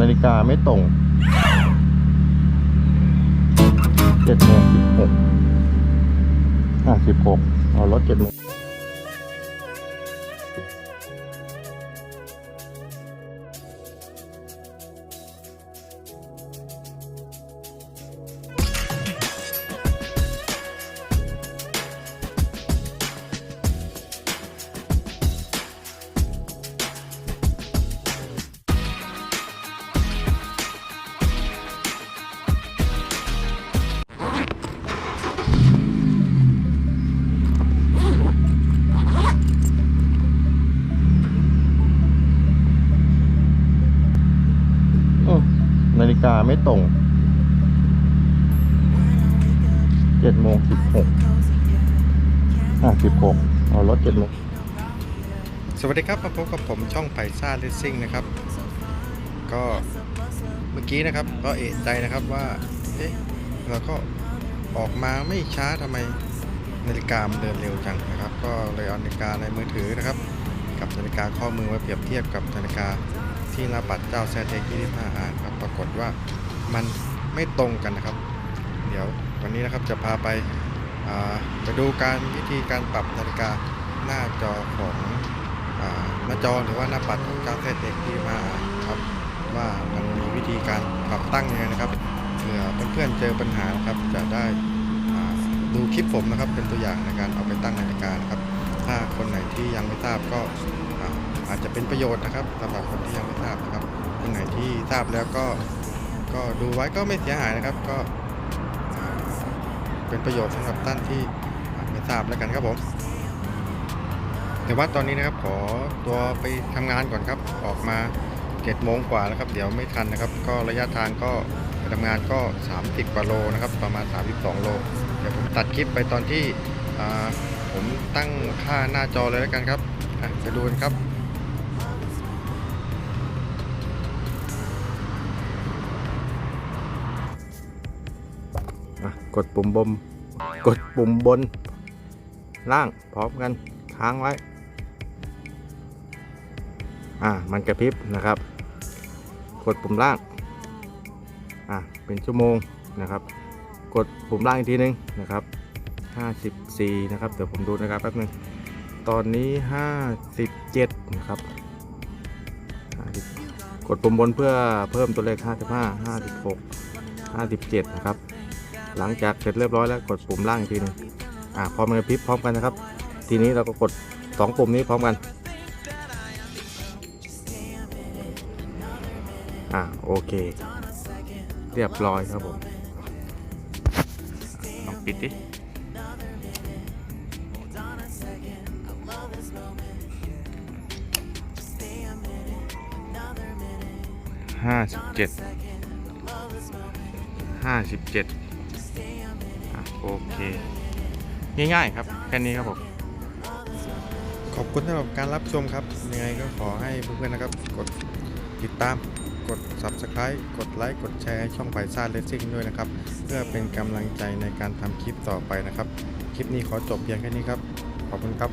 นาฬิกาไม่ตรงเจ็ดโมงสิบหกอะสิบหกเอารถเจ็ดโมง นาฬิกาไม่ตรงเจ็ดโมงสิบหกอะสิบหกเอารถเจ็ดโมงสวัสดีครับมาพบกับผมช่องไผ่ซ่าเลสซิ่งนะครับ ก็เมื่อกี้นะครับก็เอะใจนะครับว่าเอ๊ะเราก็ออกมาไม่ช้าทำไมนาฬิกามันเดินเร็วจังนะครับ ก็เลยเอานาฬิกาในมือถือนะครับ กับนาฬิกาข้อมือมาเปรียบเทียบกับนาฬิกา ที่หน้าปัดเจ้าแซเทค25อ่านครับปรากฏว่ามันไม่ตรงกันนะครับ เดี๋ยววันนี้นะครับจะพาไปอ่าไปดูการวิธีการปรับนาฬิกาหน้าจอของหน้าจอหรือว่าหน้าปัดของเจ้าแท้เด็กที่มาครับว่ามันมีวิธีการปรับตั้งยังไงนะครับเผื่อเพื่อนๆเจอปัญหานะครับจะได้ดูคลิปผมนะครับเป็นตัวอย่างในการเอาไปตั้งนาฬิกานะครับ ถ้าคนไหนที่ยังไม่ทราบก็ อาจจะเป็นประโยชน์นะครับสำหรับคนที่ยังไม่ทราบนะครับคนไหนที่ทราบแล้วก็ก็ดูไว้ก็ไม่เสียหายนะครับ ก็เป็นประโยชน์สำหรับท่านที่ไม่ทราบแล้วกันครับผมแต่ว่าตอนนี้นะครับขอตัวไปทำงานก่อนครับ ออกมา7จ็ดโมงกว่าแล้วครับ เดี๋ยวไม่ทันนะครับ ก็ระยะทางก็ไปทำงานก็ 30กว่าโลนะครับ ประมาณ 32 โล เดี๋ยวผมตัดคลิปไปตอนที่ผมตั้งค่าหน้าจอเลยแล้วกันครับอะไปดูกันครับ กดปุ่มบนกดปุ่มบน ล่างพร้อมกันค้างไว้ อ่า มันกระพริบนะครับ กดปุ่มล่าง อ่าเป็นชั่วโมงนะครับ กดปุ่มล่างอีกทีนึงนะครับ54 นะครับ เดี๋ยวผมดูนะครับแป๊บนึง ตอนนี้ 57 นะครับ กดปุ่มบนเพื่อเพิ่มตัวเลข 55 56 57 นะครับ หลังจากเสร็จเรียบร้อยแล้วกดปุ่มล่างอีกทีหนึงอ่าพอมันกระพริบพร้อมกันนะครับ ทีนี้เราก็กด 2 ปุ่มนี้พร้อมกันอ่าโอเค เรียบร้อยครับผมลองปิดดิห้าสิบเจ็ดห้าสิบเจ็ดอะ โอเค ง่ายๆครับแค่นี้ครับผมขอบคุณสำหรับการรับชมครับยังไงก็ขอให้เพื่อนๆนะครับ กดติดตามกด Subscribe กดไลค์กดแชร์ช่องไผ่ซ่าเลสซิ่งด้วยนะครับ เพื่อเป็นกำลังใจในการทำคลิปต่อไปนะครับ คลิปนี้ขอจบเพียงแค่นี้ครับ ขอบคุณครับ